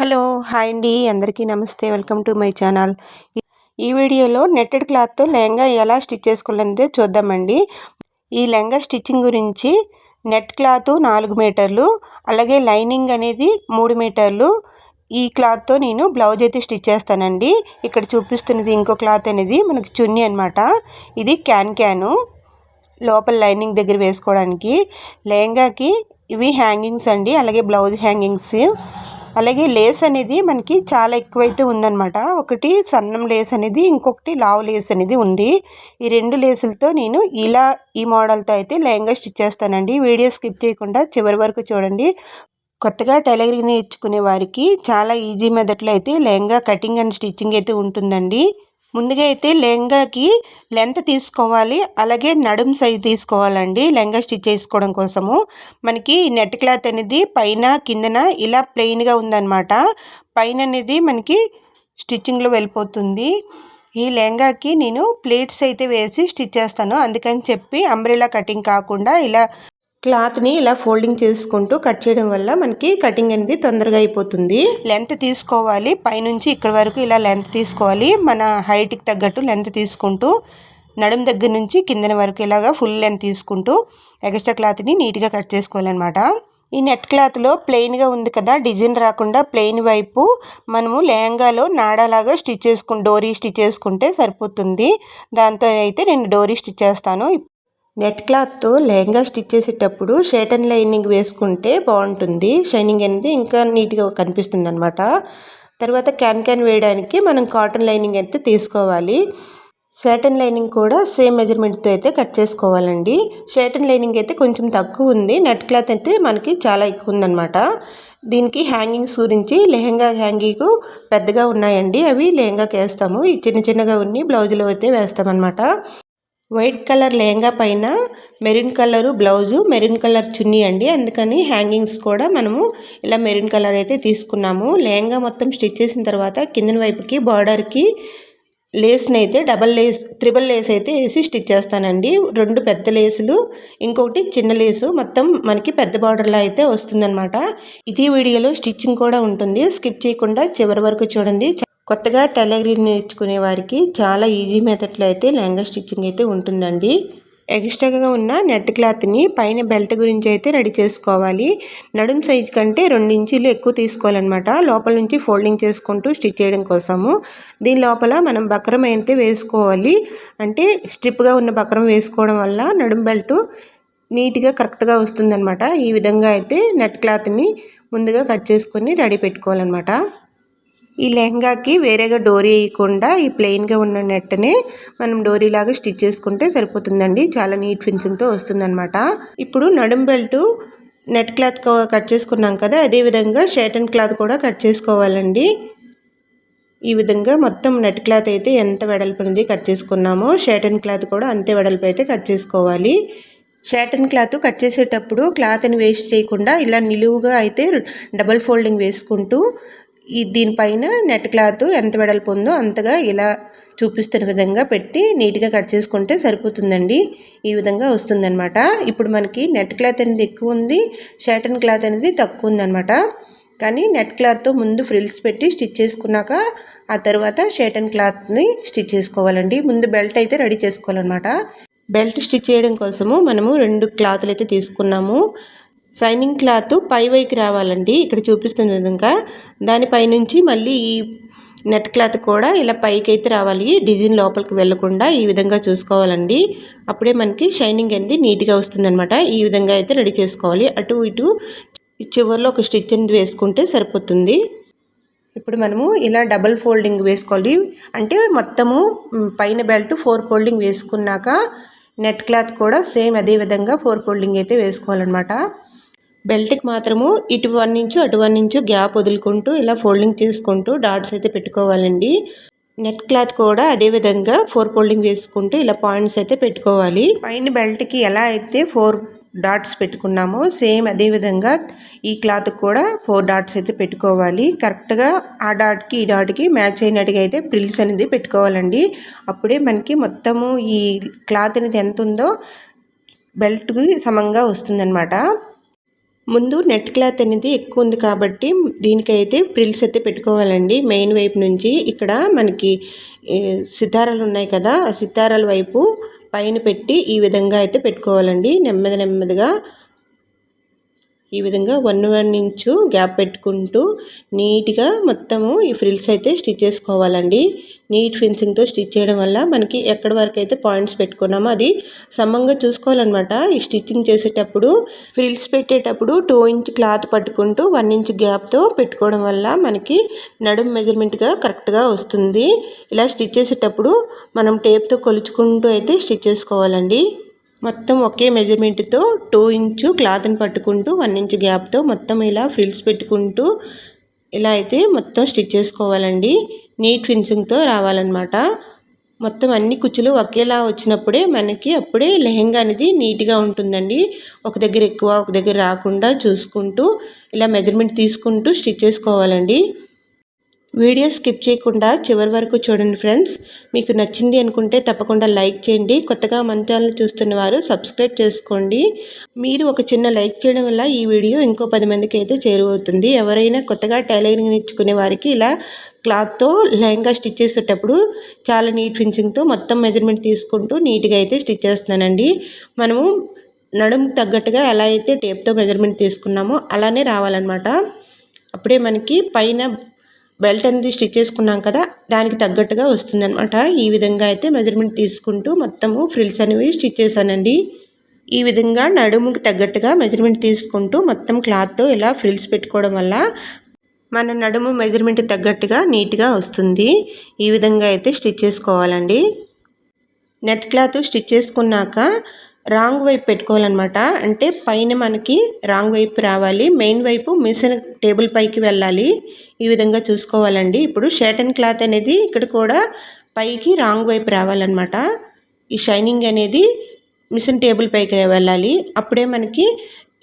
Hello hi అండి. అందరికీ నమస్తే. Welcome to my channel. ఈ వీడియోలో నెట్టెడ్ క్లాత్తో లెహంగా ఎలా స్టిచ్ చేసుకోవాలనేది చూద్దామండి. ఈ లెహంగా స్టిచ్చింగ్ గురించి నెట్ క్లాత్ నాలుగు మీటర్లు అలాగే లైనింగ్ అనేది మూడు మీటర్లు. ఈ క్లాత్తో నేను బ్లౌజ్ అయితే స్టిచ్ చేస్తానండి. ఇక్కడ చూపిస్తున్నది ఇంకో క్లాత్ అనేది మనకి చున్నీ అనమాట ఇది క్యాన్ క్యాను. లోపల లైనింగ్ దగ్గర వేసుకోవడానికి. లెహంగాకి ఇవి హ్యాంగింగ్స్ అండి. అలాగే బ్లౌజ్ హ్యాంగింగ్స్. అలాగే లేస్ అనేది మనకి చాలా ఎక్కువైతే ఉందన్నమాట. ఒకటి సన్నం లేస్ అనేది ఇంకొకటి లావు లేస్ అనేది ఉంది. ఈ రెండు లేసులతో నేను ఇలా ఈ మోడల్తో అయితే లెహంగా స్టిచ్ చేస్తానండి. వీడియో స్కిప్ చేయకుండా చివరి వరకు చూడండి. కొత్తగా టైలరింగ్ నేర్చుకునే వారికి చాలా ఈజీ మెథడ్లో అయితే లెహంగా కటింగ్ అండ్ స్టిచ్చింగ్ అయితే ఉంటుందండి. ముందుగా అయితే లెహంగాకి లెంత్ తీసుకోవాలి అలాగే నడుం సైజ్ తీసుకోవాలండి లెహంగా స్టిచ్ చేసుకోవడం కోసము. మనకి నెట్ క్లాత్ అనేది పైన కిందన ఇలా ప్లెయిన్గా ఉందన్నమాట. పైన అనేది మనకి స్టిచ్చింగ్లో వెళ్ళిపోతుంది. ఈ లెహంగాకి నేను ప్లేట్స్ అయితే వేసి స్టిచ్ చేస్తాను. అందుకని చెప్పి అంబ్రెలా కటింగ్ కాకుండా ఇలా క్లాత్ని ఇలా ఫోల్డింగ్ చేసుకుంటూ కట్ చేయడం వల్ల మనకి కటింగ్ అనేది తొందరగా అయిపోతుంది. లెంత్ తీసుకోవాలి. పైనుంచి ఇక్కడ వరకు ఇలా లెంత్ తీసుకోవాలి. మన హైట్కి తగ్గట్టు లెంత్ తీసుకుంటూ నడుం దగ్గర నుంచి కిందన వరకు ఇలాగా ఫుల్ లెంత్ తీసుకుంటూ ఎక్స్ట్రా క్లాత్ని నీట్గా కట్ చేసుకోవాలన్నమాట. ఈ నెట్ క్లాత్లో ప్లెయిన్గా ఉంది కదా డిజైన్ రాకుండా ప్లెయిన్ వైపు మనము లెహంగాలో నాడాలాగా స్టిచ్ చేసుకుని డోరీ స్టిచ్ చేసుకుంటే సరిపోతుంది. దాంతో అయితే నేను డోరీ స్టిచ్ చేస్తాను. నెట్ క్లాత్తో లెహంగా స్టిచ్ చేసేటప్పుడు షేటన్ లైనింగ్ వేసుకుంటే బాగుంటుంది. షైనింగ్ అనేది ఇంకా నీట్గా కనిపిస్తుంది అనమాట తర్వాత క్యాన్ క్యాన్ వేయడానికి మనం కాటన్ లైనింగ్ అయితే తీసుకోవాలి. షేటన్ లైనింగ్ కూడా సేమ్ మెజర్మెంట్తో అయితే కట్ చేసుకోవాలండి. షేటన్ లైనింగ్ అయితే కొంచెం తక్కువ ఉంది. నెట్ క్లాత్ అయితే మనకి చాలా ఎక్కువ ఉందన్నమాట. దీనికి హ్యాంగింగ్స్ గురించి లెహంగా హ్యాంగింగ్ పెద్దగా ఉన్నాయండి. అవి లెహంగాకి వేస్తాము. ఈ చిన్న చిన్నగా ఉన్ని బ్లౌజులో అయితే వేస్తామన్నమాట. వైట్ కలర్ లెహంగా పైన maroon colour blouse maroon colour chunni అండి. అందుకని హ్యాంగింగ్స్ కూడా మనము ఇలా మెరూన్ కలర్ అయితే తీసుకున్నాము. లెహంగా మొత్తం స్టిచ్ చేసిన తర్వాత కిందన వైపుకి బార్డర్కి లేస్ని అయితే డబల్ లేస్ త్రిబుల్ లేస్ అయితే వేసి స్టిచ్ చేస్తానండి. రెండు పెద్ద లేసులు ఇంకొకటి చిన్న లేసు. మొత్తం మనకి పెద్ద బార్డర్లో అయితే వస్తుందన్నమాట. ఇది వీడియోలో స్టిచ్చింగ్ కూడా ఉంటుంది. స్కిప్ చేయకుండా చివరి వరకు చూడండి. కొత్తగా టైలరింగ్ నేర్చుకునే వారికి చాలా ఈజీ మెథడ్లో అయితే లెహంగా స్టిచ్చింగ్ అయితే ఉంటుందండి. ఎక్స్ట్రాగా ఉన్న నెట్ క్లాత్ని పైన బెల్ట్ గురించి అయితే రెడీ చేసుకోవాలి. నడుం సైజ్ కంటే రెండు ఇంచీలు ఎక్కువ తీసుకోవాలన్నమాట. లోపల నుంచి ఫోల్డింగ్ చేసుకుంటూ స్టిచ్ చేయడం కోసము. దీని లోపల మనం బక్రం అయితే వేసుకోవాలి. అంటే స్ట్రిప్గా ఉన్న బక్రం వేసుకోవడం వల్ల నడుం బెల్ట్ నీట్గా కరెక్ట్గా వస్తుందన్నమాట. ఈ విధంగా అయితే నెట్ క్లాత్ని ముందుగా కట్ చేసుకొని రెడీ పెట్టుకోవాలన్నమాట. ఈ లెహంగాకి వేరేగా డోరీ వేయకుండా ఈ ప్లెయిన్గా ఉన్న నెట్ని మనం డోరీ లాగా స్టిచ్ చేసుకుంటే సరిపోతుందండి. చాలా నీట్ ఫినిషింగ్తో వస్తుందన్నమాట. ఇప్పుడు నడుం బెల్ట్ నెట్ క్లాత్ కట్ చేసుకున్నాం కదా అదేవిధంగా అండ్ క్లాత్ కూడా కట్ చేసుకోవాలండి. ఈ విధంగా మొత్తం నెట్ క్లాత్ అయితే ఎంత వెడల్పునది కట్ చేసుకున్నామో షేటన్ క్లాత్ కూడా అంతే వెడల్పు అయితే కట్ చేసుకోవాలి. షాటన్ క్లాత్ కట్ చేసేటప్పుడు క్లాత్ని వేస్ట్ చేయకుండా ఇలా నిలువుగా అయితే డబల్ ఫోల్డింగ్ వేసుకుంటూ ఈ దీనిపైన నెట్ క్లాత్ ఎంత వెడల్పు ఉందో అంతగా ఇలా చూపిస్తున్న విధంగా పెట్టి నీట్గా కట్ చేసుకుంటే సరిపోతుందండి. ఈ విధంగా వస్తుందన్నమాట. ఇప్పుడు మనకి నెట్ క్లాత్ అనేది ఎక్కువ ఉంది షాటన్ క్లాత్ అనేది తక్కువ ఉందన్నమాట. కానీ నెట్ క్లాత్తో ముందు ఫ్రిల్స్ పెట్టి స్టిచ్ చేసుకున్నాక ఆ తర్వాత షేటన్ క్లాత్ని స్టిచ్ చేసుకోవాలండి. ముందు బెల్ట్ అయితే రెడీ చేసుకోవాలన్నమాట. బెల్ట్ స్టిచ్ చేయడం కోసము మనము రెండు క్లాతులు అయితే తీసుకున్నాము. షైనింగ్ క్లాత్ పై వైకి రావాలండి. ఇక్కడ చూపిస్తున్న విధంగా దానిపైనుంచి మళ్ళీ ఈ నెట్ క్లాత్ కూడా ఇలా పైకి అయితే రావాలి. డిజైన్ లోపలికి వెళ్ళకుండా ఈ విధంగా చూసుకోవాలండి. అప్పుడే మనకి షైనింగ్ అనేది నీట్గా వస్తుందన్నమాట. ఈ విధంగా అయితే రెడీ చేసుకోవాలి. అటు ఇటు చివరిలో ఒక స్టిచ్ అనేది వేసుకుంటే సరిపోతుంది. ఇప్పుడు మనము ఇలా డబల్ ఫోల్డింగ్ వేసుకోవాలి. అంటే మొత్తము పైన బెల్ట్ ఫోర్ ఫోల్డింగ్ వేసుకున్నాక నెట్ క్లాత్ కూడా సేమ్ అదే విధంగా ఫోర్ ఫోల్డింగ్ అయితే వేసుకోవాలన్నమాట. బెల్ట్కి మాత్రము ఇటు వన్ ఇంచు అటు వన్ ఇంచు గ్యాప్ వదులుకుంటూ ఇలా ఫోల్డింగ్ చేసుకుంటూ డాట్స్ అయితే పెట్టుకోవాలండి. నెట్ క్లాత్ కూడా అదే విధంగా ఫోర్ ఫోల్డింగ్ వేసుకుంటూ ఇలా పాయింట్స్ అయితే పెట్టుకోవాలి. పైన బెల్ట్కి ఎలా అయితే ఫోర్ డాట్స్ పెట్టుకున్నామో సేమ్ అదే విధంగా ఈ క్లాత్ కూడా ఫోర్ డాట్స్ అయితే పెట్టుకోవాలి. కరెక్ట్గా ఆ డాట్కి ఈ డాట్కి మ్యాచ్ అయినట్టుగా అయితే ప్రిల్స్ అనేది పెట్టుకోవాలండి. అప్పుడే మనకి మొత్తము ఈ క్లాత్ అనేది ఎంత ఉందో బెల్ట్కి సమంగా వస్తుందన్నమాట. ముందు నెట్ క్లాత్ అనేది ఎక్కువ ఉంది కాబట్టి దీనికైతే ప్రిల్స్ అయితే పెట్టుకోవాలండి. మెయిన్ వైపు నుంచి ఇక్కడ మనకి సితారాలు ఉన్నాయి కదా ఆ సితారాల వైపు పైన పెట్టి ఈ విధంగా అయితే పెట్టుకోవాలండి. నెమ్మది నెమ్మదిగా ఈ విధంగా వన్ వన్ ఇంచు గ్యాప్ పెట్టుకుంటూ నీట్గా మొత్తము ఈ ఫ్రిల్స్ అయితే స్టిచ్ చేసుకోవాలండి. నీట్ ఫిన్సింగ్తో స్టిచ్ చేయడం వల్ల మనకి ఎక్కడి వరకు అయితే పాయింట్స్ పెట్టుకున్నామో అది సమంగా చూసుకోవాలన్నమాట. ఈ స్టిచ్చింగ్ చేసేటప్పుడు ఫ్రిల్స్ పెట్టేటప్పుడు టూ ఇంచ్ క్లాత్ పట్టుకుంటూ వన్ ఇంచ్ గ్యాప్తో పెట్టుకోవడం వల్ల మనకి నడుం మెజర్మెంట్గా కరెక్ట్గా వస్తుంది. ఇలా స్టిచ్ చేసేటప్పుడు మనం టేప్తో కొలుచుకుంటూ అయితే స్టిచ్ చేసుకోవాలండి. మొత్తం ఒకే మెజర్మెంట్తో టూ ఇంచు క్లాత్ని పట్టుకుంటూ వన్ ఇంచ్ గ్యాప్తో మొత్తం ఇలా ఫ్రిల్స్ పెట్టుకుంటూ ఇలా అయితే మొత్తం స్టిచ్ చేసుకోవాలండి. నీట్ ఫినిషింగ్తో రావాలన్నమాట. మొత్తం అన్ని కుచ్చులు ఒకేలా వచ్చినప్పుడే మనకి అప్పుడే లెహెంగా అనేది నీట్గా ఉంటుందండి. ఒక దగ్గర ఎక్కువ ఒక దగ్గర రాకుండా చూసుకుంటూ ఇలా మెజర్మెంట్ తీసుకుంటూ స్టిచ్ చేసుకోవాలండి. వీడియో స్కిప్ చేయకుండా చివరి వరకు చూడండి ఫ్రెండ్స్. మీకు నచ్చింది అనుకుంటే తప్పకుండా లైక్ చేయండి. కొత్తగా మన ఛానల్ చూస్తున్న వారు సబ్స్క్రైబ్ చేసుకోండి. మీరు ఒక చిన్న లైక్ చేయడం వల్ల ఈ వీడియో ఇంకో పది మందికి అయితే చేరువవుతుంది. ఎవరైనా కొత్తగా టైలరింగ్ నేర్చుకునే వారికి ఇలా క్లాత్తో లెహంగా స్టిచ్ చేసేటప్పుడు చాలా నీట్ ఫినిషింగ్తో మొత్తం మెజర్మెంట్ తీసుకుంటూ నీట్గా అయితే స్టిచ్ చేస్తున్నానండి. మనము నడుము తగ్గట్టుగా ఎలా అయితే టేప్తో మెజర్మెంట్ తీసుకున్నామో అలానే రావాలన్నమాట. అప్పుడే మనకి పైన బెల్ట్ అనేది స్టిచ్ చేసుకున్నాం కదా దానికి తగ్గట్టుగా వస్తుందన్నమాట. ఈ విధంగా అయితే మెజర్మెంట్ తీసుకుంటూ మొత్తము ఫ్రిల్స్ అనేవి స్టిచ్ చేశానండి. ఈ విధంగా నడుముకి తగ్గట్టుగా మెజర్మెంట్ తీసుకుంటూ మొత్తం క్లాత్తో ఇలా ఫ్రిల్స్ పెట్టుకోవడం వల్ల మన నడుము మెజర్మెంట్ తగ్గట్టుగా నీట్గా వస్తుంది. ఈ విధంగా అయితే స్టిచ్ చేసుకోవాలండి. నెట్ క్లాత్ స్టిచ్ చేసుకున్నాక రాంగ్ వైపు పెట్టుకోవాలన్నమాట. అంటే పైన మనకి రాంగ్ వైపు రావాలి. మెయిన్ వైపు మిషన్ టేబుల్ పైకి వెళ్ళాలి. ఈ విధంగా చూసుకోవాలండి. ఇప్పుడు షర్టన్ క్లాత్ అనేది ఇక్కడ కూడా పైకి రాంగ్ వైపు రావాలన్నమాట. ఈ షైనింగ్ అనేది మిషన్ టేబుల్ పైకి వెళ్ళాలి. అప్పుడే మనకి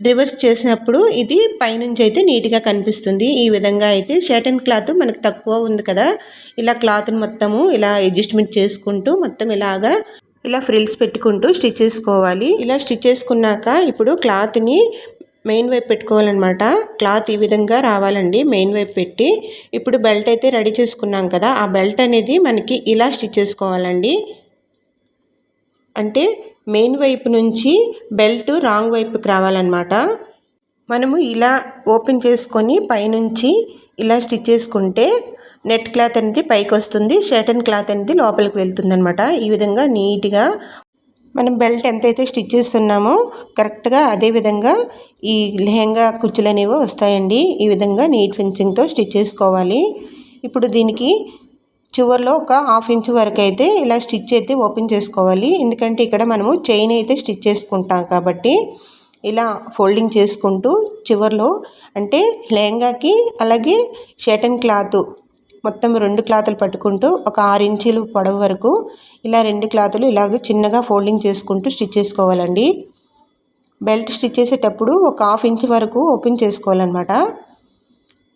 రివర్స్ చేసినప్పుడు ఇది పైనుంచి అయితే నీట్గా కనిపిస్తుంది. ఈ విధంగా అయితే షర్టన్ క్లాత్ మనకు తక్కువ ఉంది కదా. ఇలా క్లాత్ని మొత్తము ఇలా అడ్జస్ట్మెంట్ చేసుకుంటూ మొత్తం ఇలాగా ఇలా ఫ్రిల్స్ పెట్టుకుంటూ స్టిచ్ చేసుకోవాలి. ఇలా స్టిచ్ చేసుకున్నాక ఇప్పుడు క్లాత్ని మెయిన్ వైపు పెట్టుకోవాలన్నమాట. క్లాత్ ఈ విధంగా రావాలండి మెయిన్ వైపు పెట్టి. ఇప్పుడు బెల్ట్ అయితే రెడీ చేసుకున్నాం కదా ఆ బెల్ట్ అనేది మనకి ఇలా స్టిచ్ చేసుకోవాలండి. అంటే మెయిన్ వైపు నుంచి బెల్ట్ రాంగ్ వైపుకి రావాలన్నమాట. మనము ఇలా ఓపెన్ చేసుకొని పైనుంచి ఇలా స్టిచ్ చేసుకుంటే నెట్ క్లాత్ అనేది పైకి వస్తుంది షర్టన్ క్లాత్ అనేది లోపలికి వెళ్తుంది అనమాట ఈ విధంగా నీట్గా మనం బెల్ట్ ఎంతైతే స్టిచ్ చేస్తున్నామో కరెక్ట్గా అదే విధంగా ఈ లెహంగా కుచ్చులు అనేవి వస్తాయండి. ఈ విధంగా నీట్ ఫినిషింగ్తో స్టిచ్ చేసుకోవాలి. ఇప్పుడు దీనికి చివరిలో ఒక హాఫ్ ఇంచ్ వరకు అయితే ఇలా స్టిచ్ అయితే ఓపెన్ చేసుకోవాలి. ఎందుకంటే ఇక్కడ మనము చైన్ అయితే స్టిచ్ చేసుకుంటాం కాబట్టి ఇలా ఫోల్డింగ్ చేసుకుంటూ చివరిలో అంటే లెహంగాకి అలాగే షటన్ క్లాత్ మొత్తం రెండు క్లాతులు పట్టుకుంటూ ఒక ఆరు ఇంచీలు పొడవు వరకు ఇలా రెండు క్లాతులు ఇలాగ చిన్నగా ఫోల్డింగ్ చేసుకుంటూ స్టిచ్ చేసుకోవాలండి. బెల్ట్ స్టిచ్ చేసేటప్పుడు ఒక హాఫ్ ఇంచ్ వరకు ఓపెన్ చేసుకోవాలన్నమాట.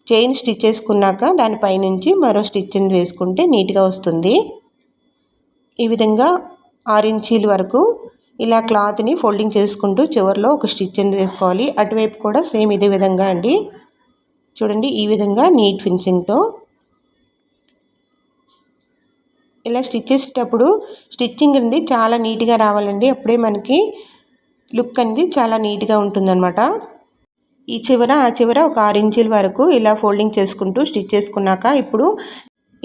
చైన్ స్టిచ్ చేసుకున్నాక దానిపైనుంచి మరో స్టిచ్ని వేసుకుంటే నీట్గా వస్తుంది. ఈ విధంగా ఆరు ఇంచీల వరకు ఇలా క్లాత్ని ఫోల్డింగ్ చేసుకుంటూ చివరిలో ఒక స్టిచ్ వేసుకోవాలి. అటువైపు కూడా సేమ్ ఇదే విధంగా అండి. చూడండి ఈ విధంగా నీట్ ఫినిషింగ్తో ఇలా స్టిచ్ చేసేటప్పుడు స్టిచ్చింగ్ అనేది చాలా నీట్గా రావాలండి. అప్పుడే మనకి లుక్ అనేది చాలా నీట్గా ఉంటుందన్నమాట. ఈ చివర ఆ చివర ఒక ఆరు ఇంచుల వరకు ఇలా ఫోల్డింగ్ చేసుకుంటూ స్టిచ్ చేసుకున్నాక ఇప్పుడు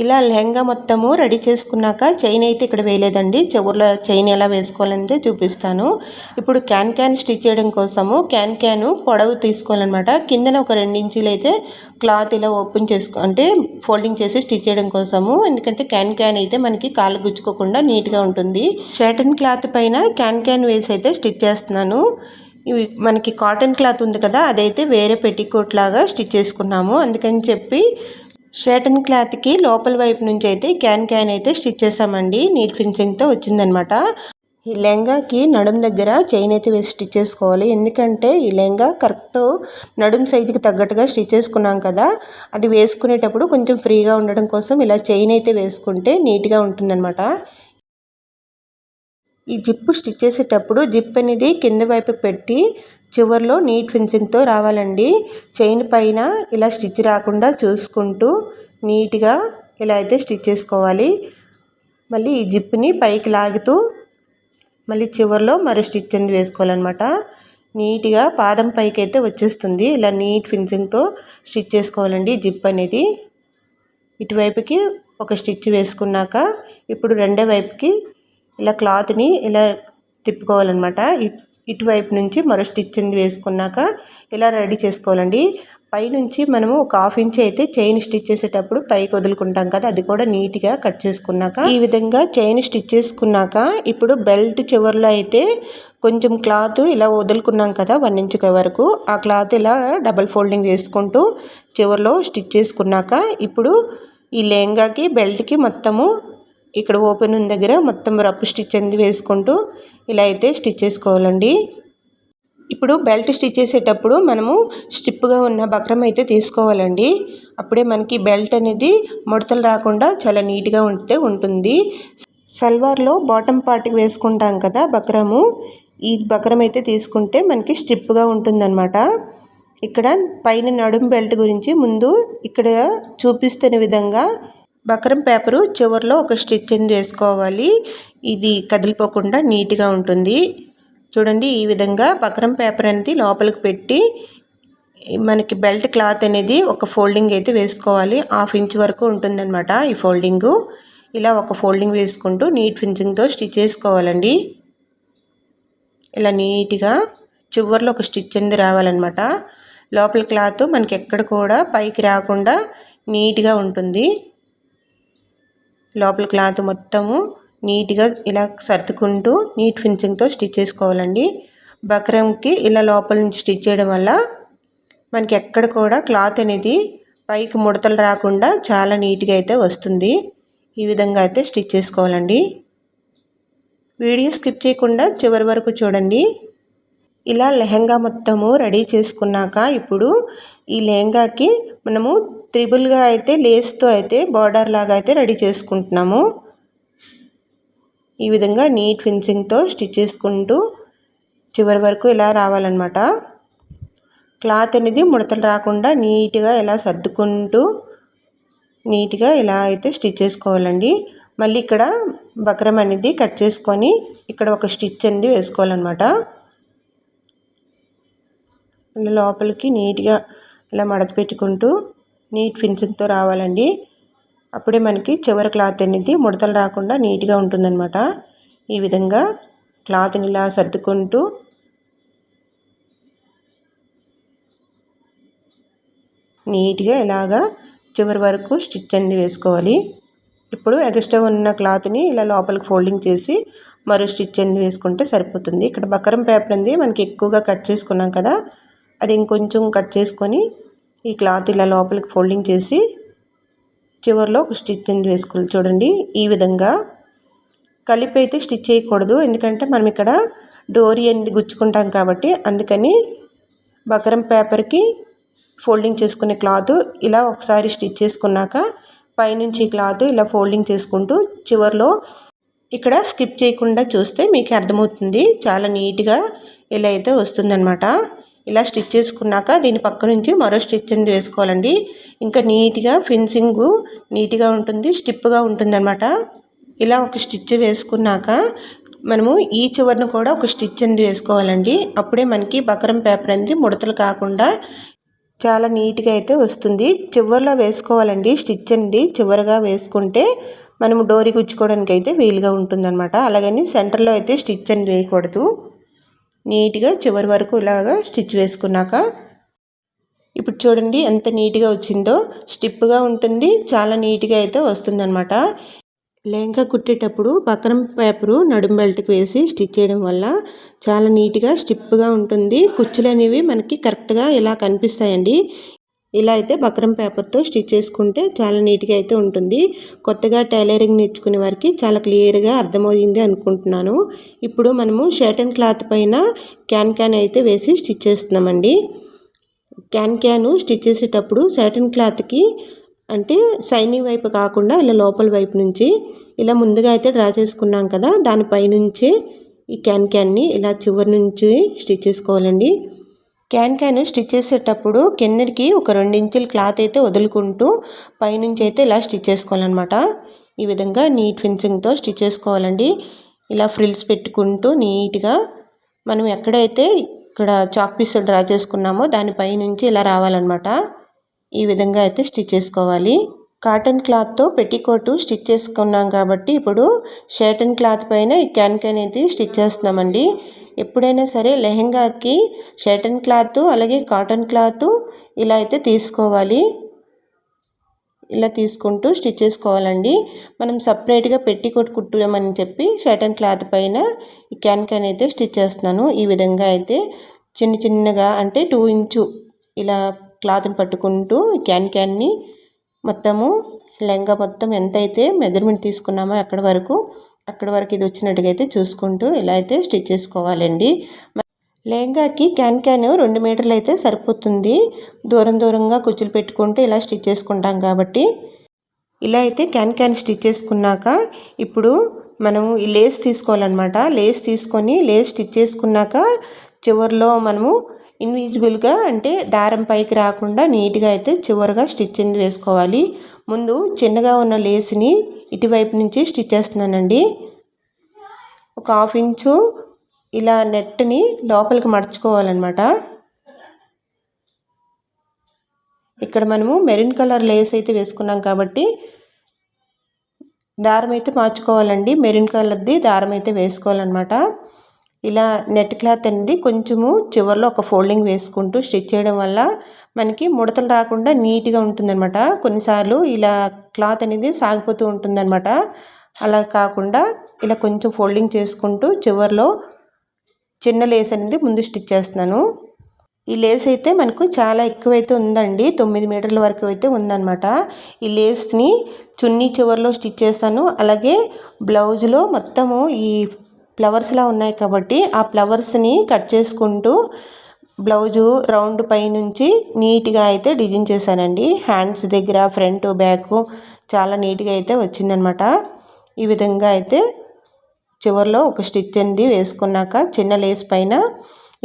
ఇలా లెహంగా మొత్తము రెడీ చేసుకున్నాక చైన్ అయితే ఇక్కడ వేయలేదండి. చెవుర్లో చైన్ ఎలా వేసుకోవాలంటే చూపిస్తాను. ఇప్పుడు క్యాన్ క్యాన్ స్టిచ్ చేయడం కోసము క్యాన్ క్యాన్ పొడవు తీసుకోవాలన్నమాట. కిందన ఒక రెండు అయితే క్లాత్ ఇలా ఓపెన్ చేసుకో అంటే ఫోల్డింగ్ చేసి స్టిచ్ చేయడం కోసము. ఎందుకంటే క్యాన్ క్యాన్ అయితే మనకి కాళ్ళు గుచ్చుకోకుండా నీట్గా ఉంటుంది. షర్టన్ క్లాత్ పైన క్యాన్ క్యాన్ వేసి అయితే స్టిచ్ చేస్తున్నాను. ఇవి మనకి కాటన్ క్లాత్ ఉంది కదా అదైతే వేరే పెట్టికోట్ లాగా స్టిచ్ చేసుకున్నాము. అందుకని చెప్పి షర్టన్ క్లాత్కి లోపల వైపు నుంచి అయితే క్యాన్ క్యాన్ అయితే స్టిచ్ చేసామండి. నీట్ ఫినిషింగ్తో వచ్చిందనమాట ఈ లెహంగాకి నడుం దగ్గర చైన్ అయితే వేసి స్టిచ్ చేసుకోవాలి. ఎందుకంటే ఈ లెహంగా కరెక్ట్ నడుం సైజుకి తగ్గట్టుగా స్టిచ్ చేసుకున్నాం కదా అది వేసుకునేటప్పుడు కొంచెం ఫ్రీగా ఉండడం కోసం ఇలా చైన్ అయితే వేసుకుంటే నీట్గా ఉంటుందన్నమాట. ఈ జిప్పు స్టిచ్ చేసేటప్పుడు జిప్ అనేది కింద వైపుకి పెట్టి చివర్లో నీట్ ఫినిషింగ్తో రావాలండి. చైన్ పైన ఇలా స్టిచ్ రాకుండా చూసుకుంటూ నీట్గా ఇలా అయితే స్టిచ్ చేసుకోవాలి. మళ్ళీ ఈ జిప్ని పైకి లాగుతూ మళ్ళీ చివర్లో మరో స్టిచ్ అనేది వేసుకోవాలన్నమాట. నీట్గా పాదం పైకి అయితే వచ్చేస్తుంది. ఇలా నీట్ ఫినిషింగ్తో స్టిచ్ చేసుకోవాలండి జిప్ అనేది. ఇటువైపుకి ఒక స్టిచ్ వేసుకున్నాక ఇప్పుడు రెండో వైపుకి ఇలా క్లాత్ని ఇలా తిప్పుకోవాలన్నమాట. ఇటువైపు నుంచి మరో స్టిచ్ వేసుకున్నాక ఇలా రెడీ చేసుకోవాలండి. పైనుంచి మనము ఒక హాఫ్ ఇంచ్ అయితే చైన్ స్టిచ్ చేసేటప్పుడు పైకి వదులుకుంటాం కదా అది కూడా నీట్గా కట్ చేసుకున్నాక. ఈ విధంగా చైన్ స్టిచ్ చేసుకున్నాక ఇప్పుడు బెల్ట్ చివరిలో అయితే కొంచెం క్లాత్ ఇలా వదులుకున్నాం కదా వన్ ఇంచ్ వరకు. ఆ క్లాత్ ఇలా డబల్ ఫోల్డింగ్ చేసుకుంటూ చివరిలో స్టిచ్ చేసుకున్నాక ఇప్పుడు ఈ లెహంగాకి బెల్ట్కి మొత్తము ఇక్కడ ఓపెన్ ఉన్న దగ్గర మొత్తం రఫ్ స్టిచ్ అనేది వేసుకుంటూ ఇలా అయితే స్టిచ్ చేసుకోవాలండి. ఇప్పుడు బెల్ట్ స్టిచ్ చేసేటప్పుడు మనము స్టిప్గా ఉన్న బక్రం అయితే తీసుకోవాలండి. అప్పుడే మనకి బెల్ట్ అనేది ముడతలు రాకుండా చాలా నీట్గా ఉంటే ఉంటుంది. సల్వార్లో బాటమ్ పార్ట్కి వేసుకుంటాం కదా బక్రము ఈ బక్రం అయితే తీసుకుంటే మనకి స్టిప్గా ఉంటుందన్నమాట. ఇక్కడ పైన నడుం బెల్ట్ గురించి ముందు ఇక్కడ చూపిస్తున్న విధంగా బక్రం పేపరు చివరిలో ఒక స్టిచ్ వేసుకోవాలి. ఇది కదిలిపోకుండా నీట్గా ఉంటుంది. చూడండి ఈ విధంగా బక్రం పేపర్ అనేది లోపలికి పెట్టి మనకి బెల్ట్ క్లాత్ అనేది ఒక ఫోల్డింగ్ అయితే వేసుకోవాలి. హాఫ్ ఇంచ్ వరకు ఉంటుందన్నమాట ఈ ఫోల్డింగు. ఇలా ఒక ఫోల్డింగ్ వేసుకుంటూ నీట్ ఫినిషింగ్తో స్టిచ్ చేసుకోవాలండి. ఇలా నీట్గా చివరిలో ఒక స్టిచ్ అనేది రావాలన్నమాట. లోపల క్లాత్ మనకి ఎక్కడ కూడా పైకి రాకుండా నీట్గా ఉంటుంది. లోపల క్లాత్ మొత్తము నీట్గా ఇలా సర్దుకుంటూ నీట్ ఫినిషింగ్తో స్టిచ్ చేసుకోవాలండి. బక్రంకి ఇలా లోపల నుంచి స్టిచ్ చేయడం వల్ల మనకి ఎక్కడ కూడా క్లాత్ అనేది పైకి ముడతలు రాకుండా చాలా నీట్గా అయితే వస్తుంది. ఈ విధంగా అయితే స్టిచ్ చేసుకోవాలండి. వీడియో స్కిప్ చేయకుండా చివరి వరకు చూడండి. ఇలా లెహంగా మొత్తము రెడీ చేసుకున్నాక ఇప్పుడు ఈ లెహంగాకి మనము త్రిబుల్గా అయితే లేస్తో అయితే బార్డర్ లాగా అయితే రెడీ చేసుకుంటున్నాము. ఈ విధంగా నీట్ ఫినిషింగ్తో స్టిచ్ చేసుకుంటూ చివరి వరకు ఇలా రావాలన్నమాట. క్లాత్ అనేది ముడతలు రాకుండా నీట్గా ఇలా సర్దుకుంటూ నీట్గా ఇలా అయితే స్టిచ్ చేసుకోవాలండి. మళ్ళీ ఇక్కడ బక్రం అనేది కట్ చేసుకొని ఇక్కడ ఒక స్టిచ్ అనేది వేసుకోవాలన్నమాట. లోపలికి నీట్గా ఇలా మడత పెట్టుకుంటూ నీట్ ఫినిషింగ్తో రావాలండి. అప్పుడే మనకి చివరి క్లాత్ అనేది ముడతలు రాకుండా నీట్గా ఉంటుందన్నమాట. ఈ విధంగా క్లాత్ని ఇలా సర్దుకుంటూ నీట్గా ఇలాగా చివరి వరకు స్టిచ్ అనేది వేసుకోవాలి. ఇప్పుడు ఎక్స్ట్రా ఉన్న క్లాత్ని ఇలా లోపలికి ఫోల్డింగ్ చేసి మరో స్టిచ్ అనేది వేసుకుంటే సరిపోతుంది. ఇక్కడ బకరం పేపర్ అనేది మనకి ఎక్కువగా కట్ చేసుకున్నాం కదా అది ఇంకొంచెం కట్ చేసుకొని ఈ క్లాత్ ఇలా లోపలికి ఫోల్డింగ్ చేసి చివరిలో ఒక స్టిచ్ అనేది వేసుకోవాలి చూడండి. ఈ విధంగా కలిపి అయితే స్టిచ్ చేయకూడదు. ఎందుకంటే మనం ఇక్కడ డోరీ అనేది గుచ్చుకుంటాం కాబట్టి అందుకని బకరం పేపర్కి ఫోల్డింగ్ చేసుకునే క్లాత్ ఇలా ఒకసారి స్టిచ్ చేసుకున్నాక పైనుంచి క్లాత్ ఇలా ఫోల్డింగ్ చేసుకుంటూ చివరిలో ఇక్కడ స్కిప్ చేయకుండా చూస్తే మీకు అర్థమవుతుంది. చాలా నీట్గా ఇలా అయితే వస్తుందన్నమాట. ఇలా స్టిచ్ చేసుకున్నాక దీని పక్క నుంచి మరో స్టిచ్ అనేది వేసుకోవాలండి. ఇంకా నీట్గా ఫినిషింగ్ నీట్గా ఉంటుంది స్టిప్గా ఉంటుందన్నమాట. ఇలా ఒక స్టిచ్ వేసుకున్నాక మనము ఈ చివరిని కూడా ఒక స్టిచ్ అనేది వేసుకోవాలండి. అప్పుడే మనకి బకరం పేపర్ అనేది ముడతలు కాకుండా చాలా నీట్గా అయితే వస్తుంది. చివరిలో వేసుకోవాలండి స్టిచ్ అనేది. చివరిగా వేసుకుంటే మనము డోరీ గుచ్చుకోవడానికి అయితే వీలుగా ఉంటుందన్నమాట. అలాగని సెంటర్లో అయితే స్టిచ్ అని వేయకూడదు. నీట్గా చివరి వరకు ఇలాగా స్టిచ్ వేసుకున్నాక ఇప్పుడు చూడండి ఎంత నీట్గా వచ్చిందో. స్టిప్గా ఉంటుంది. చాలా నీట్గా అయితే వస్తుందన్నమాట. లెహంగా కుట్టేటప్పుడు బక్రం పేపరు నడుం బెల్ట్కి వేసి స్టిచ్ చేయడం వల్ల చాలా నీట్గా స్టిప్గా ఉంటుంది. కుచ్చులు అనేవి మనకి కరెక్ట్గా ఇలా కనిపిస్తాయండి. ఇలా అయితే బక్రం పేపర్తో స్టిచ్ చేసుకుంటే చాలా నీట్గా అయితే ఉంటుంది. కొత్తగా టైలరింగ్ నేర్చుకునే వారికి చాలా క్లియర్గా అర్థమవుతుంది అనుకుంటున్నాను. ఇప్పుడు మనము షర్టన్ క్లాత్ పైన క్యాన్ క్యాన్ అయితే వేసి స్టిచ్ చేస్తున్నామండి. క్యాన్ క్యాను స్టిచ్ చేసేటప్పుడు షర్టన్ క్లాత్కి అంటే సైనింగ్ వైపు కాకుండా ఇలా లోపల వైపు నుంచి ఇలా ముందుగా అయితే డ్రా చేసుకున్నాం కదా దానిపైనుంచే ఈ క్యాన్ క్యాన్ని ఇలా చివరి నుంచి స్టిచ్ చేసుకోవాలండి. క్యాన్ క్యాన్ స్టిచ్ చేసేటప్పుడు కిందకి ఒక రెండు ఇంచుల క్లాత్ అయితే వదులుకుంటూ పైనుంచి అయితే ఇలా స్టిచ్ చేసుకోవాలన్నమాట. ఈ విధంగా నీట్ ఫిన్సింగ్తో స్టిచ్ చేసుకోవాలండి. ఇలా ఫ్రిల్స్ పెట్టుకుంటూ నీట్గా మనం ఎక్కడైతే ఇక్కడ చాక్ పీస్ డ్రా చేసుకున్నామో దానిపై నుంచి ఇలా రావాలన్నమాట. ఈ విధంగా అయితే స్టిచ్ చేసుకోవాలి. కాటన్ క్లాత్తో పెట్టికోటు స్టిచ్ చేసుకున్నాం కాబట్టి ఇప్పుడు షర్టన్ క్లాత్ పైన ఈ క్యాన్ అనేది అయితే స్టిచ్ చేస్తున్నామండి. ఎప్పుడైనా సరే లెహెంగాకి షర్టన్ క్లాత్ అలాగే కాటన్ క్లాత్ ఇలా అయితే తీసుకోవాలి. ఇలా తీసుకుంటూ స్టిచ్ చేసుకోవాలండి. మనం సపరేట్గా పెట్టి కుట్టుమని చెప్పి షర్టన్ క్లాత్ పైన ఈ క్యాన్ క్యాన్ అయితే స్టిచ్ చేస్తున్నాను. ఈ విధంగా అయితే చిన్న చిన్నగా అంటే టూ ఇంచు ఇలా క్లాత్ని పట్టుకుంటూ క్యాన్ క్యాన్ని మొత్తము లెంగా మొత్తం ఎంతైతే మెజర్మెంట్ తీసుకున్నామో అక్కడి వరకు అక్కడి వరకు ఇది వచ్చినట్టుగా అయితే చూసుకుంటూ ఇలా అయితే స్టిచ్ చేసుకోవాలండి. లెహంగాకి క్యాన్ క్యాన్ రెండు మీటర్లు అయితే సరిపోతుంది. దూరం దూరంగా కుచ్చులు పెట్టుకుంటూ ఇలా స్టిచ్ చేసుకుంటాం కాబట్టి. ఇలా అయితే క్యాన్ క్యాన్ స్టిచ్ చేసుకున్నాక ఇప్పుడు మనము ఈ లేస్ తీసుకోవాలన్నమాట. లేస్ తీసుకొని లేస్ స్టిచ్ చేసుకున్నాక చివరిలో మనము ఇన్విజిబుల్గా అంటే దారం పైకి రాకుండా నీట్గా అయితే చివరిగా స్టిచ్చింగ్ వేసుకోవాలి. ముందు చిన్నగా ఉన్న లేస్ని ఇటువైపు నుంచి స్టిచ్ చేస్తున్నానండి. ఒక హాఫ్ ఇంచు ఇలా నెట్ని లోపలికి మడుచుకోవాలన్నమాట. ఇక్కడ మనము మెరూన్ కలర్ లేస్ అయితే వేసుకున్నాం కాబట్టి దారం అయితే మార్చుకోవాలండి. మెరూన్ కలర్ది దారం అయితే వేసుకోవాలన్నమాట. ఇలా నెట్ క్లాత్ అనేది కొంచెము చివరిలో ఒక ఫోల్డింగ్ వేసుకుంటూ స్టిచ్ చేయడం వల్ల మనకి ముడతలు రాకుండా నీట్గా ఉంటుందన్నమాట. కొన్నిసార్లు ఇలా క్లాత్ అనేది సాగిపోతూ ఉంటుందన్నమాట. అలా కాకుండా ఇలా కొంచెం ఫోల్డింగ్ చేసుకుంటూ చివరిలో చిన్న లేస్ అనేది ముందు స్టిచ్ చేస్తున్నాను. ఈ లేస్ అయితే మనకు చాలా ఎక్కువైతే ఉందండి. తొమ్మిది మీటర్ల వరకు అయితే ఉందన్నమాట. ఈ లేస్ని చున్నీ చివరిలో స్టిచ్ చేస్తాను. అలాగే బ్లౌజ్లో మొత్తము ఈ ఫ్లవర్స్లా ఉన్నాయి కాబట్టి ఆ ఫ్లవర్స్ని కట్ చేసుకుంటూ బ్లౌజు రౌండ్ పై నుంచి నీట్గా అయితే డిజైన్ చేశానండి. హ్యాండ్స్ దగ్గర ఫ్రంట్ బ్యాక్ చాలా నీట్గా అయితే వచ్చిందనమాట. ఈ విధంగా అయితే చివరిలో ఒక స్టిచ్ అండి వేసుకున్నాక చిన్న లేస్ పైన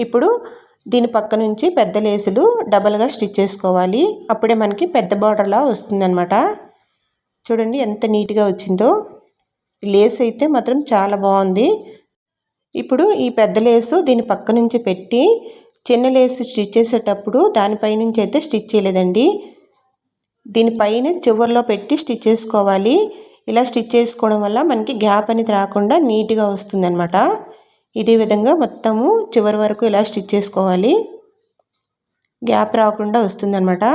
ఇప్పుడు దీని పక్క నుంచి పెద్ద లేసులు డబల్గా స్టిచ్ చేసుకోవాలి. అప్పుడే మనకి పెద్ద బార్డర్లా వస్తుందన్నమాట చూడండి ఎంత నీట్గా వచ్చిందో. లేస్ అయితే మాత్రం చాలా బాగుంది. ఇప్పుడు ఈ పెద్ద లేసు దీని పక్క నుంచి పెట్టి చిన్న లేసు స్టిచ్ చేసేటప్పుడు దానిపై నుంచి అయితే స్టిచ్ చేయలేదండి. దీనిపైన చివరిలో పెట్టి స్టిచ్ చేసుకోవాలి. ఇలా స్టిచ్ చేసుకోవడం వల్ల మనకి గ్యాప్ అనేది రాకుండా నీట్గా వస్తుందన్నమాట. ఇదే విధంగా మొత్తము చివరి వరకు ఇలా స్టిచ్ చేసుకోవాలి. గ్యాప్ రాకుండా వస్తుందన్నమాట.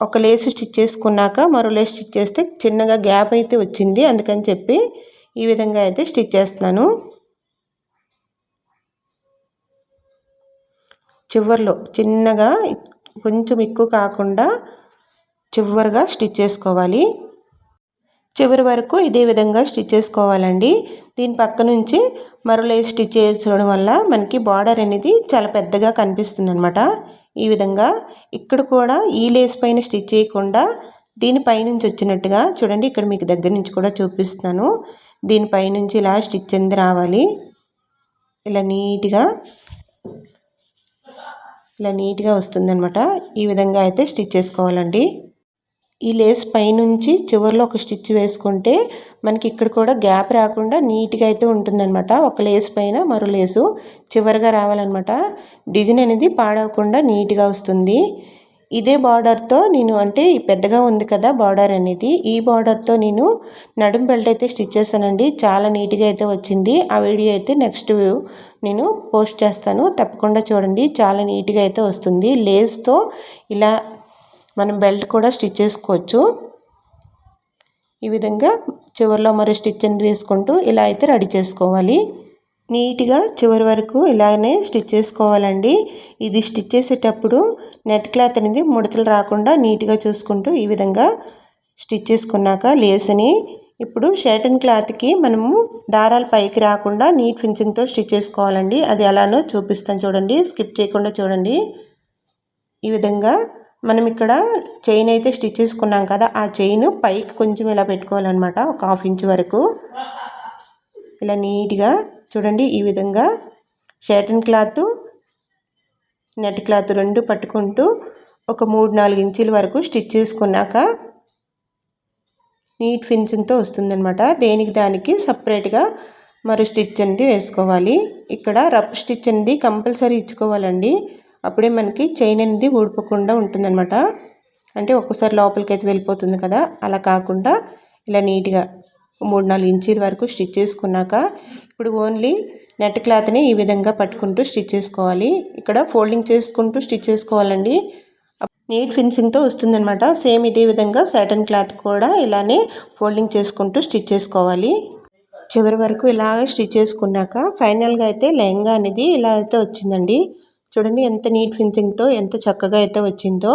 ఒక లేస్ స్టిచ్ చేసుకున్నాక మరో లేస్ స్టిచ్ చేస్తే చిన్నగా గ్యాప్ అయితే వచ్చింది. అందుకని చెప్పి ఈ విధంగా అయితే స్టిచ్ చేస్తున్నాను. చివర్లో చిన్నగా కొంచెం ఎక్కువ కాకుండా చివరిగా స్టిచ్ చేసుకోవాలి. చివరి వరకు ఇదే విధంగా స్టిచ్ చేసుకోవాలండి. దీని పక్క నుంచి మరో స్టిచ్ చేసుకోవడం వల్ల మనకి బార్డర్ అనేది చాలా పెద్దగా కనిపిస్తుంది అనమాట ఈ విధంగా ఇక్కడ కూడా ఈ లేస్ పైన స్టిచ్ చేయకుండా దీనిపైనుంచి వచ్చినట్టుగా చూడండి. ఇక్కడ మీకు దగ్గర నుంచి కూడా చూపిస్తున్నాను. దీనిపైనుంచి ఇలా స్టిచ్ అంది రావాలి. ఇలా నీట్గా ఇలా నీట్గా వస్తుందనమాట ఈ విధంగా అయితే స్టిచ్ చేసుకోవాలండి. ఈ లేస్ పైనుంచి చివరిలో ఒక స్టిచ్ వేసుకుంటే మనకి ఇక్కడ కూడా గ్యాప్ రాకుండా నీట్గా అయితే ఉంటుందన్నమాట. ఒక లేస్ పైన మరో లేసు చివరిగా రావాలన్నమాట. డిజైన్ అనేది పాడవకుండా నీట్గా వస్తుంది. ఇదే బార్డర్తో నేను అంటే పెద్దగా ఉంది కదా బార్డర్ అనేది. ఈ బార్డర్తో నేను నడుం బెల్ట్ అయితే స్టిచ్ చేశానండి. చాలా నీట్గా అయితే వచ్చింది. ఆ వీడియో అయితే నెక్స్ట్ నేను పోస్ట్ చేస్తాను. తప్పకుండా చూడండి. చాలా నీట్గా అయితే వస్తుంది. లేస్తో ఇలా మనం బెల్ట్ కూడా స్టిచ్ చేసుకోవచ్చు. ఈ విధంగా చివరిలో మరో స్టిచ్ అనేది వేసుకుంటూ ఇలా అయితే రెడీ చేసుకోవాలి. నీట్గా చివరి వరకు ఇలానే స్టిచ్ చేసుకోవాలండి. ఇది స్టిచ్ చేసేటప్పుడు నెట్ క్లాత్ అనేది ముడతలు రాకుండా నీట్గా చూసుకుంటూ ఈ విధంగా స్టిచ్ చేసుకున్నాక లేస్ని ఇప్పుడు షర్టన్ క్లాత్కి మనము దారాలు పైకి రాకుండా నీట్ ఫినిషింగ్తో స్టిచ్ చేసుకోవాలండి. అది ఎలానో చూపిస్తాను చూడండి. స్కిప్ చేయకుండా చూడండి. ఈ విధంగా మనం ఇక్కడ చైన్ అయితే స్టిచ్ చేసుకున్నాం కదా ఆ చైన్ పైకి కొంచెం ఇలా పెట్టుకోవాలన్నమాట. ఒక హాఫ్ ఇంచ్ వరకు. ఇలా నీట్గా చూడండి ఈ విధంగా షాటన్ క్లాత్ నెట్ క్లాత్ రెండు పట్టుకుంటూ ఒక మూడు నాలుగు ఇంచుల వరకు స్టిచ్ చేసుకున్నాక నీట్ ఫినిషింగ్తో వస్తుందన్నమాట. దేనికి దానికి సపరేట్గా మరో స్టిచ్ అనేది వేసుకోవాలి. ఇక్కడ రఫ్ స్టిచ్ అనేది కంపల్సరీ ఇచ్చుకోవాలండి. అప్పుడే మనకి చైన్ అనేది ఊడిపోకుండా ఉంటుందన్నమాట. అంటే ఒక్కసారి లోపలికి అయితే వెళ్ళిపోతుంది కదా. అలా కాకుండా ఇలా నీట్గా మూడు నాలుగు ఇంచీల వరకు స్టిచ్ చేసుకున్నాక ఇప్పుడు ఓన్లీ నెట్ క్లాత్ని ఈ విధంగా పట్టుకుంటూ స్టిచ్ చేసుకోవాలి. ఇక్కడ ఫోల్డింగ్ చేసుకుంటూ స్టిచ్ చేసుకోవాలండి. నీట్ ఫినిషింగ్తో వస్తుందన్నమాట. సేమ్ ఇదే విధంగా సాటన్ క్లాత్ కూడా ఇలానే ఫోల్డింగ్ చేసుకుంటూ స్టిచ్ చేసుకోవాలి. చివరి వరకు ఇలాగ స్టిచ్ చేసుకున్నాక ఫైనల్గా అయితే లెహంగా అనేది ఇలా అయితే వచ్చిందండి. చూడండి ఎంత నీట్ ఫినిషింగ్తో ఎంత చక్కగా అయితే వచ్చిందో.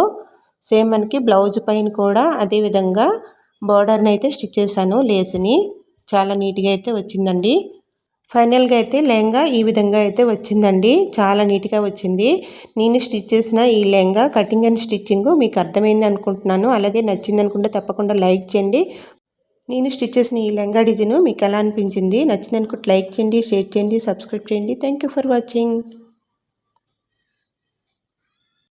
సేమ్ మనకి బ్లౌజ్ పైన కూడా అదే విధంగా బార్డర్ని అయితే స్టిచ్ చేశాను లేస్ని. చాలా నీట్గా అయితే వచ్చిందండి. ఫైనల్గా అయితే లెహంగా ఈ విధంగా అయితే వచ్చిందండి. చాలా నీట్గా వచ్చింది. నేను స్టిచ్ చేసిన ఈ లెహంగా కటింగ్ అండ్ స్టిచ్చింగ్ మీకు అర్థమైంది అనుకుంటున్నాను. అలాగే నచ్చింది అనుకుంటే తప్పకుండా లైక్ చేయండి. నేను స్టిచ్ చేసిన ఈ లెహంగా డిజైన్ మీకు ఎలా అనిపించింది? నచ్చింది అనుకుంటే లైక్ చేయండి షేర్ చేయండి సబ్స్క్రైబ్ చేయండి. Thank for watching.